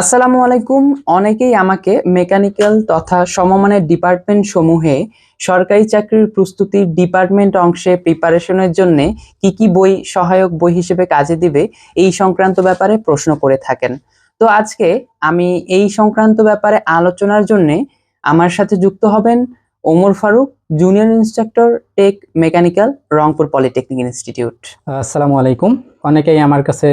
আসসালামু আলাইকুম। অনেকেই আমাকে মেকানিক্যাল তথা সমমানের ডিপার্টমেন্ট সমূহে সরকারি চাকরির প্রস্তুতি ডিপার্টমেন্ট অংশে প্রিপারেশনের জন্য কি কি বই, সহায়ক বই হিসেবে কাজে দিবে এই সংক্রান্ত ব্যাপারে প্রশ্ন করে থাকেন। তো আজকে আমি এই সংক্রান্ত ব্যাপারে আলোচনার জন্য আমার সাথে যুক্ত হবেন Omar Faruk, junior instructor, tech, mechanical, Rangpur polytechnic institute. আসসালামু আলাইকুম। অনেকেই আমার কাছে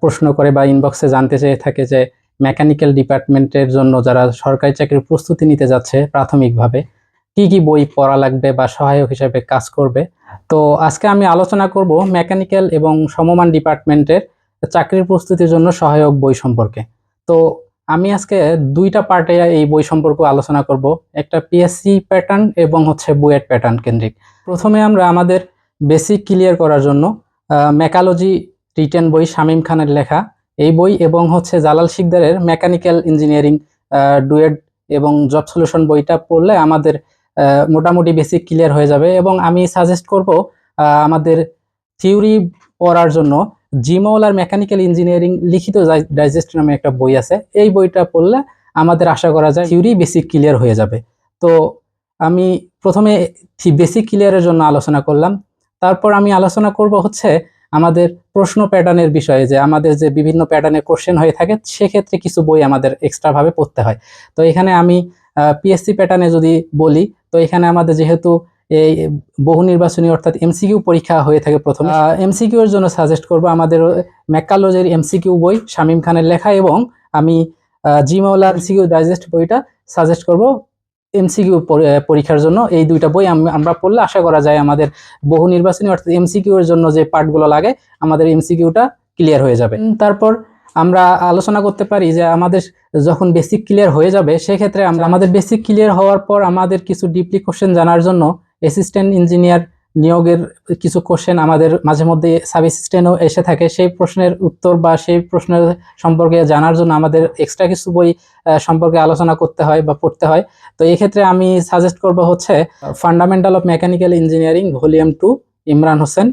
প্রশ্ন করে বা ইনবক্সে জানতে চেয়ে থাকে যে মেকানিক্যাল ডিপার্টমেন্টের জন্য যারা সরকারি চাকরির প্রস্তুতি নিতে যাচ্ছে প্রাথমিকভাবে কি কি বই পড়া লাগবে বা সহায়ক হিসেবে কাজ করবে? তো আজকে আমি আলোচনা করব মেকানিক্যাল এবং সমমান ডিপার্টমেন্টের চাকরির প্রস্তুতির জন্য সহায়ক বই সম্পর্কে। তো আমি আজকে দুইটা পার্টে এই বই সম্পর্কে আলোচনা করব, একটা পিএসসি প্যাটার্ন এবং হচ্ছে বুয়েট প্যাটার্ন কেন্দ্রিক। প্রথমে আমরা আমাদের বেসিক ক্লিয়ার করার জন্য মেকালজি রিটেন বই শামীম খানের লেখা। এই বই এবং হচ্ছে জালাল শিকদারের মেকানিক্যাল ইঞ্জিনিয়ারিং ডুয়েট এবং জব সলিউশন বইটা পড়লে আমাদের মোটামুটি বেসিক ক্লিয়ার হয়ে যাবে এবং আমি সাজেস্ট করব আমাদের থিওরি পড়ার জন্য জিমল আর মেকানিক্যাল ইঞ্জিনিয়ারিং লিখিত ডাইজেস্ট নামে একটা বই আছে। এই বইটা পড়লে আমাদের আশা করা যায় থিওরি বেসিক ক্লিয়ার হয়ে যাবে। তো আমি প্রথমে বেসিক ক্লিয়ারের জন্য আলোচনা করলাম। তারপর আমি আলোচনা করব হচ্ছে আমাদের প্রশ্ন প্যাটার্নের বিষয়ে যে আমাদের যে বিভিন্ন প্যাটার্নের কোশ্চেন হয়ে থাকে সেক্ষেত্রে কিছু বই আমাদের এক্সট্রাভাবে পড়তে হয়। তো এখানে আমি পিএসসি প্যাটার্নে যদি বলি তো এখানে আমাদের যেহেতু এই বহু নির্বাচনী অর্থাৎ এমসিকিউ পরীক্ষা হয়ে থাকে প্রথমে এমসিকিউ এর জন্য সাজেস্ট করব আমাদের ম্যাকালজের এমসিকিউ বই শামীম খানের লেখা এবং আমি জিমাওলার এমসিকিউ ডাইজেস্ট বইটা সাজেস্ট করব। এমসিকিউ পরীক্ষার জন্য এই দুইটা বই আমরা পড়লে আশা করা যায় আমাদের বহু নির্বাচনী, অর্থাৎ এমসিকিউ এর জন্য যে পার্টগুলো লাগে, আমাদের এমসিকিউটা ক্লিয়ার হয়ে যাবে। তারপর আমরা আলোচনা করতে পারি যে আমাদের যখন বেসিক ক্লিয়ার হয়ে যাবে, সেক্ষেত্রে আমরা আমাদের বেসিক ক্লিয়ার হওয়ার পর আমাদের কিছু ডিপলি কোশ্চেন জানার জন্য অ্যাসিস্ট্যান্ট ইঞ্জিনিয়ার নিয়োগের কিছু কোশ্চেন আমাদের মাঝে মধ্যে সাব অ্যাসিস্ট্যান্টও এসে থাকে। সেই প্রশ্নের উত্তর বা সেই প্রশ্নের সম্পর্কে জানার জন্য আমাদের এক্সট্রা কিছু বই সম্পর্কে আলোচনা করতে হয় বা পড়তে হয়। তো এই ক্ষেত্রে আমি সাজেস্ট করব হচ্ছে fundamental of mechanical engineering volume two Imran Hossain.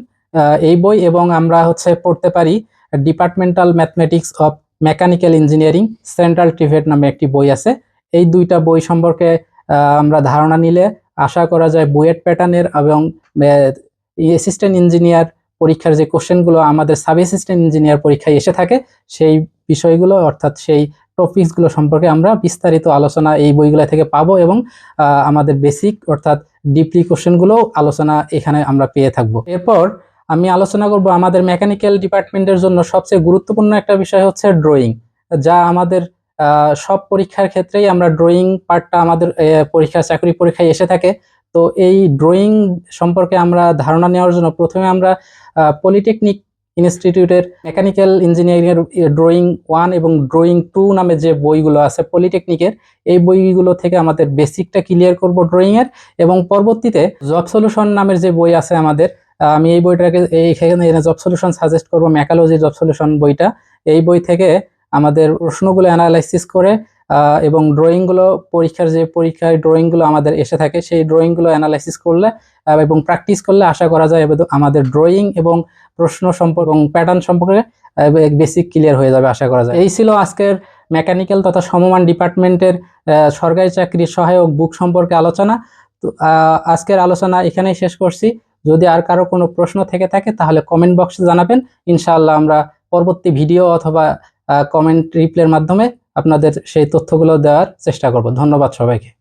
এই বই এবং আমরা হচ্ছে পড়তে পারি departmental mathematics of mechanical engineering central TVET নামে একটি বই আছে। এই দুইটা বই সম্পর্কে আমরা ধারণা নিলে আশা করা যায় বুয়েট প্যাটার্নের এবং অ্যাসিস্ট্যান্ট ইঞ্জিনিয়ার পরীক্ষার যে কোশ্চেনগুলো আমাদের সাব অ্যাসিস্ট্যান্ট ইঞ্জিনিয়ার পরীক্ষায় এসে থাকে, সেই বিষয়গুলো অর্থাৎ সেই টপিকসগুলো সম্পর্কে আমরা বিস্তারিত আলোচনা এই বইগুলো থেকে পাবো এবং আমাদের বেসিক অর্থাৎ ডিপলি কোশ্চেনগুলো আলোচনা এখানে আমরা পেয়ে থাকব। এরপর আমি আলোচনা করব আমাদের মেকানিক্যাল ডিপার্টমেন্টের জন্য সবচেয়ে গুরুত্বপূর্ণ একটা বিষয় হচ্ছে ড্রয়িং যা আমাদের সব পরীক্ষার ক্ষেত্রেই আমরা ড্রয়িং পার্টটা আমাদের পরীক্ষা চাকরি পরীক্ষায় এসে থাকে। তো এই ড্রয়িং সম্পর্কে আমরা ধারণা নেওয়ার জন্য প্রথমে আমরা পলিটেকনিক ইনস্টিটিউটের মেকানিক্যাল ইঞ্জিনিয়ারিং এর ড্রয়িং ওয়ান এবং ড্রয়িং টু নামে যে বইগুলো আছে পলিটেকনিকের এই বইগুলো থেকে আমাদের বেসিকটা ক্লিয়ার করব ড্রয়িং এর এবং পরবর্তীতে জব সলিউশন নামের যে বই আছে আমাদের আমি এই বইটাকে এইখানে জব সলিউশন সাজেস্ট করব ম্যাকালজি জব সলিউশন বইটা। এই বই থেকে আমাদের প্রশ্নগুলো অ্যানালাইসিস করে এবং ড্রয়িংগুলো পরীক্ষার যে পরীক্ষায় ড্রয়িংগুলো আমাদের এসে থাকে, সেই ড্রয়িংগুলো অ্যানালাইসিস করলে এবং প্র্যাকটিস করলে আশা করা যায় এবং আমাদের ড্রয়িং এবং প্রশ্ন সম্পর্ক এবং প্যাটার্ন সম্পর্কে বেসিক ক্লিয়ার হয়ে যাবে আশা করা যায়। এই ছিল আজকের মেকানিক্যাল তথা সমমান ডিপার্টমেন্টের সরকারি চাকরির সহায়ক বুক সম্পর্কে আলোচনা। তো আজকের আলোচনা এখানেই শেষ করছি। যদি আর কারও কোনো প্রশ্ন থেকে থাকে, তাহলে কমেন্ট বক্সে জানাবেন। ইনশাআল্লাহ আমরা পরবর্তী ভিডিও অথবা কমেন্ট রিপ্লের মাধ্যমে আপনাদের সেই তথ্যগুলো দেওয়ার চেষ্টা করব। ধন্যবাদ সবাইকে।